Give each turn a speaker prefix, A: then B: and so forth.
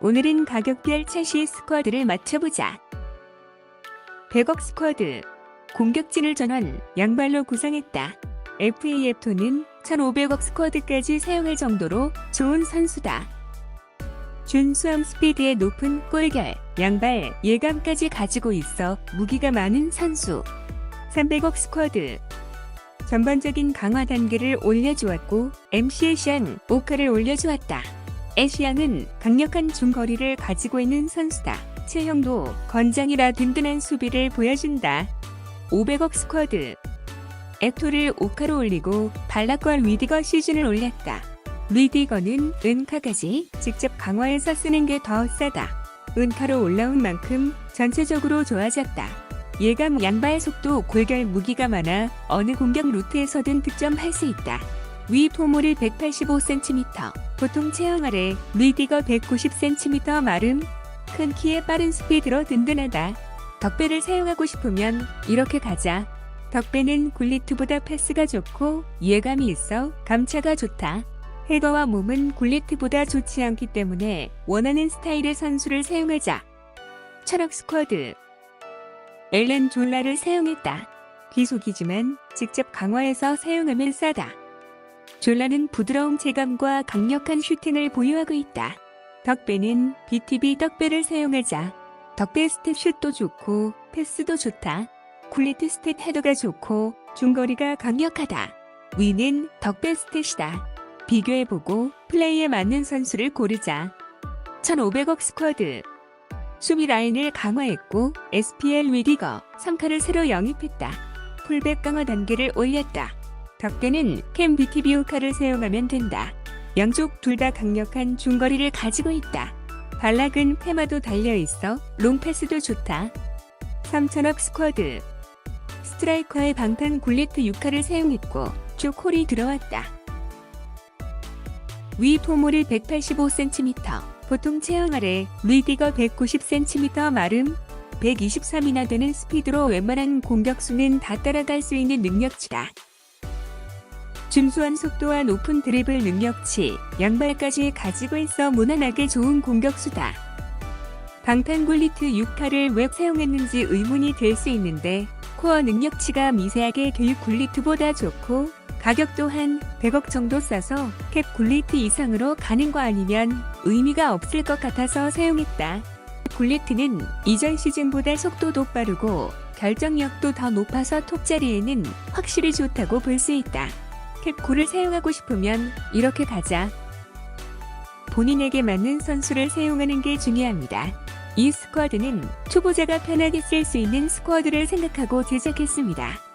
A: 오늘은 가격별 차시 스쿼드를 맞춰보자. 100억 스쿼드. 공격진을 전환, 양발로 구성했다. FAF토는 1500억 스쿼드까지 사용할 정도로 좋은 선수다. 준수함 스피드의 높은 골결, 양발, 예감까지 가지고 있어 무기가 많은 선수. 300억 스쿼드. 전반적인 강화 단계를 올려주었고 MC 에시안 오카를 올려주었다. 에시안은 강력한 중거리를 가지고 있는 선수다. 체형도 건장이라 든든한 수비를 보여준다. 500억 스쿼드. 에토를 오카로 올리고 발락과 리디거 시즌을 올렸다. 리디거는 은카까지 직접 강화해서 쓰는 게 더 싸다. 은카로 올라온 만큼 전체적으로 좋아졌다. 예감 양발 속도 골결 무기가 많아 어느 공격 루트에서든 득점할 수 있다. 위 포모를 185cm, 보통 체형 아래 리디거 190cm 마름, 큰 키에 빠른 스피드로 든든하다. 덕배를 사용하고 싶으면 이렇게 가자. 덕배는 굴리트보다 패스가 좋고 예감이 있어 감차가 좋다. 헤더와 몸은 굴리트보다 좋지 않기 때문에 원하는 스타일의 선수를 사용하자. 철학 스쿼드 엘렌 졸라를 사용했다. 귀속이지만 직접 강화해서 사용하면 싸다. 졸라는 부드러운 체감과 강력한 슈팅을 보유하고 있다. 덕배는 BTB 덕배를 사용하자. 덕배 스탯 슛도 좋고 패스도 좋다. 굴리트 스탯 헤더가 좋고 중거리가 강력하다. 위는 덕배 스탯이다. 비교해보고 플레이에 맞는 선수를 고르자. 1500억 스쿼드. 수비 라인을 강화했고 SPL 위디거 3카를 새로 영입했다. 풀백 강화 단계를 올렸다. 덕배는 캠 호카를 사용하면 된다. 양쪽 둘 다 강력한 중거리를 가지고 있다. 발락은 페마도 달려 있어 롱패스도 좋다. 3천억 스쿼드. 스트라이커의 방탄 굴리트 6카를 사용했고 쪼콜이 들어왔다. 위 포모를 185cm, 보통 체형 아래 리디거 190cm 마름, 123이나 되는 스피드로 웬만한 공격수는 다 따라갈 수 있는 능력치다. 준수한 속도와 높은 드리블 능력치, 양발까지 가지고 있어 무난하게 좋은 공격수다. 방탄굴리트 6카를 왜 사용했는지 의문이 될 수 있는데 코어 능력치가 미세하게 교육 굴리트보다 좋고 가격 또한 100억 정도 싸서 캡 굴리트 이상으로 가는 거 아니면 의미가 없을 것 같아서 사용했다. 굴리트는 이전 시즌보다 속도도 빠르고 결정력도 더 높아서 톱자리에는 확실히 좋다고 볼 수 있다. 캡콜을 사용하고 싶으면 이렇게 가자. 본인에게 맞는 선수를 사용하는 게 중요합니다. 이 스쿼드는 초보자가 편하게 쓸 수 있는 스쿼드를 생각하고 제작했습니다.